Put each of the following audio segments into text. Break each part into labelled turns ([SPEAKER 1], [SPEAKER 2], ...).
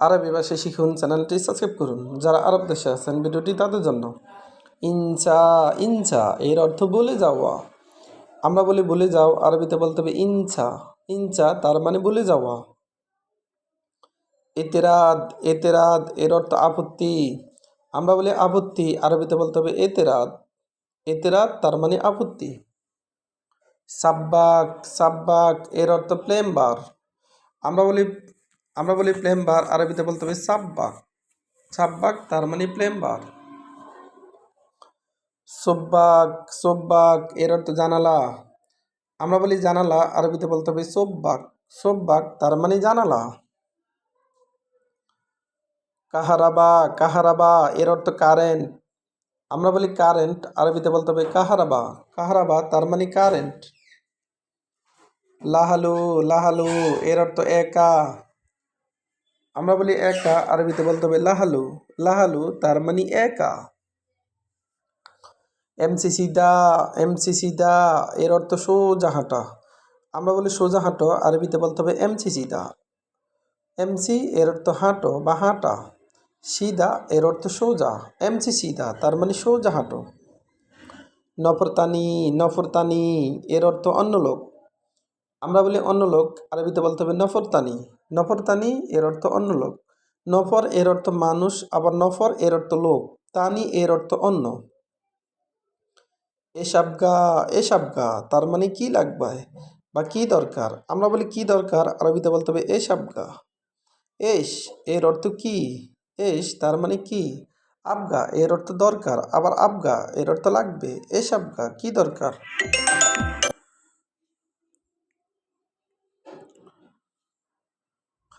[SPEAKER 1] আরবি ভাষায় শিখুন, চ্যানেলটি সাবস্ক্রাইব করুন। যারা আরব দেশে আছেন, ভিডিওটি তাদের জন্য। ইনচা ইনচা এর অর্থ বলে যাওয়া। আমরা বলি বলে যাও, আরবিতে বলতে হবে ইনচা ইনচা তার মানে বলে যাওয়া। এতেরাদ এতেরাদ, এর অর্থ আপত্তি। আমরা বলি আপত্তি, আরবিতে বলতে হবে এতেরাদ। এতেরাদ তার মানে আপত্তি। সাব্বাক সাব্বাক, এর অর্থ প্লেম্বার আমরা বলি আমরা বলি প্লেম্বার, আরবিতে বলতে হবে সাব্বাক সাব্বাক তার মানে প্লেম্বার। সোব্বাক সোব্বাক, এর অর্থ জানালা। আমরা বলি জানালা, আরবিতে বলতে হবে সোব্বাক। সোব্বাক তার মানে জানালা। কাহারাবা কাহারাবা, এর অর্থ কারেন্ট। আমরা বলি কারেন্ট, আরবিতে বলতে হবে কাহারাবা। কাহারাবা তার মানে কারেন্ট। লাহালু লাহালু, এর অর্থ একা। আমরা বলি একা, আরবিতে বলতে হবে লাহালু। লাহালু তার মানে একা। এমসি সিদা এমসি সিদা এর অর্থ সোজা হাঁটা। আমরা বলি সোজা হাঁটো, আরবিতে বলতে হবে এমসি সিদা এমসি এর অর্থ হাঁটো বা হাঁটা। সিদা এর অর্থ সোজা। এমসি সিদা তার মানে সোজা হাঁটো। নফরতানি নফরতানি এর অর্থ অন্য লোক। আমরা বলি অন্য লোক, আরবিতে বলতে হবে নফরতানি নফরতানি এর অর্থ অন্য লোক। নফর এর অর্থ মানুষ, আবার নফর এর অর্থ লোক। তানি এর অর্থ অন্য। এসাবগা এসাবগা তার মানে কি লাগবে বা কি দরকার? আমরা বলি কি দরকার, আরবিতে বলতে হবে এসাবগা এস এর অর্থ কি? এস তার মানে কি? আবগা এর অর্থ দরকার, আবার আবগা এর অর্থ লাগবে। এসাবগা কি দরকার?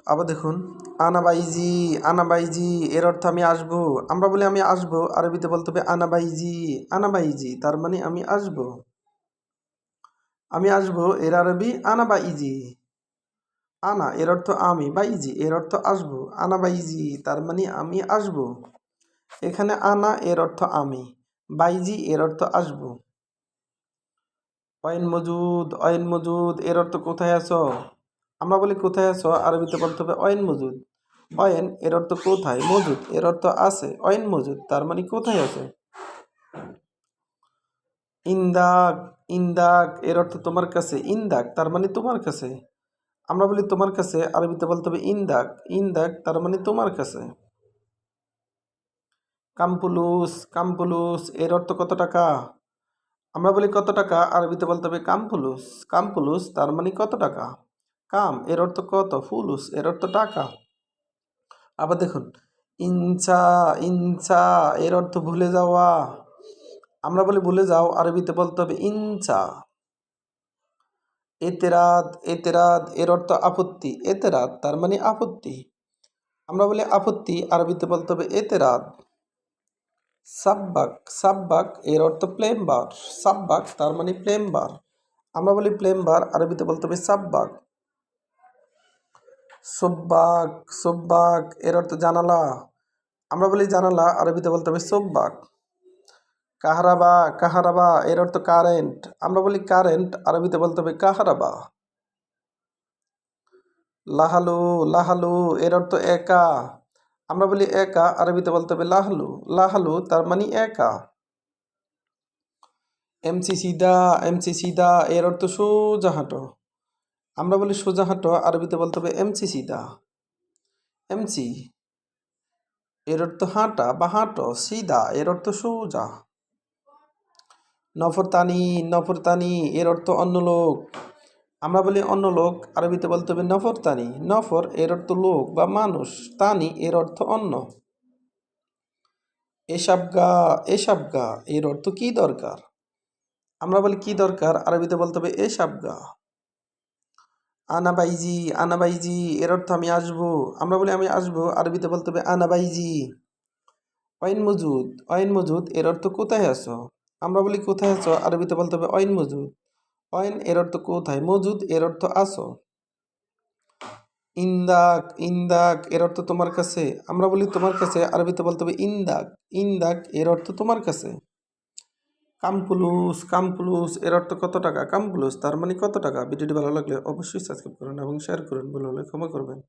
[SPEAKER 1] আবার দেখুন, আনাবাইজি আনাবাইজি, এর অর্থ আমি আসব। আমরা বলি আমি আসব, আরবিতে বলতে হবে আনাবাইজি আনাবাইজি, তার মানে আমি আসব। আমি আসব, এর আরবি আনাবাইজি। আনা, এর অর্থ আমি, বাইজি, এর অর্থ আসব। আনাবাইজি, তার মানে আমি আসব। এখানে আনা, এর অর্থ আমি, বাইজি, এর অর্থ আসব। অয়েন মজুদ অয়েন মজুদ, এর অর্থ কোথায় আছো? আমরা বলি, কোথায় আছো? আরবিতে বলতে হবে, অয়েন মজুদ। অয়েন, এর অর্থ কোথায়? মজুদ, এর অর্থ আছে, অয়েন মজুদ, তার মানে কোথায় আছে? ইন্দাক ইন্দাক এর অর্থ তোমার কাছে ইন্দাক তার মানে তোমার কাছে। আমরা বলি তোমার কাছে, আরবিতে বলতে হবে ইন্দাক ইন্দাক তার মানে তোমার কাছে। কামপুলুস কামপুলুস, এর অর্থ কত টাকা? আমরা বলি কত টাকা, আরবিতে বলতে হবে, কামপুলুস কামপুলুস, তার মানে কত টাকা? কাম, এর অর্থ কত? ফুলুস, এর অর্থ টাকা। আবার দেখুন, ইনসা ইনসা, এর অর্থ ভুলে যাওয়া। আমরা বলি ভুলে যাও, আরবিতে বলতে হবে ইনসা। এতেরাদ এতেরাদ, এর অর্থ আপত্তি, এতেরাদ, তার মানে আপত্তি। আমরা বলি আপত্তি, আরবিতে বলতে হবে এতেরাদ। সাব্বাক সাব্বাক, এর অর্থ প্লেম্বার। সাব্বাক, তার মানে প্লেম্বার। আমরা বলি প্লেম্বার, আরবিতে বলতে হবে সাব্বাক। সোব্বাক সোব্বাক, এর অর্থ জানালা। আমরা বলি জানালা, আরবিতে বলতে হবে সোব্বাক। কাহারাবা কাহারাবা, এর অর্থ কারেন্ট। আমরা বলি কারেন্ট, আরবিতে বলতে হবে কাহারাবা। লাহালু লাহালু, এর অর্থ একা। আমরা বলি একা, আরবিতে বলতে হবে লাহালু। লাহালু তার মানে একা। এমসি সিদা এমসি সিদা এর অর্থ সোজা হাঁটো আমরা বলি সোজা হাঁটো আরবিতে বলতে হবে এমসি সিদা এমসি, এর অর্থ হাঁটা বা হাঁটো, সিদা, এর অর্থ সোজা। নফরতানি নফরতানি, এর অর্থ অন্য লোক। আমরা বলি অন্য লোক, আরবিতে বলতে হবে নফরতানি। নফর, এর অর্থ লোক বা মানুষ। তানি, এর অর্থ অন্য। এসাবগা এসাবগা এর অর্থ কি দরকার? আমরা বলি কি দরকার? আরবিতে বলতে হবে এসাবগা আনাবাইজি আনাবাইজি এর অর্থ আমি আসব। আমরা বলি আমি আসব, আরবিতে বলতে হবে আনাবাইজি অয়েন মজুদ, অইন মজুদ, এর অর্থ কোথায় আছো? আমরা বলি কোথায় আছো, আরবিতে বলতে হবে অয়েন মজুদ। অয়েন এর অর্থ কোথায়? মজুদ, এর অর্থ আসো ইন্দাক ইন্দাক, এর অর্থ তোমার কাছে। আমরা বলি তোমার কাছে, আরবিতে বলতে হবে ইন্দাক। ইন্দাক, এর অর্থ তোমার কাছে। কামপুলুস কামপুলুস এর অর্থ কত টাকা? কামপুলুস তার মানে কত টাকা? ভিডিওটি ভালো লাগলে অবশ্যই সাবস্ক্রাইব করুন এবং শেয়ার করুন। ভুল হলে ক্ষমা করবেন।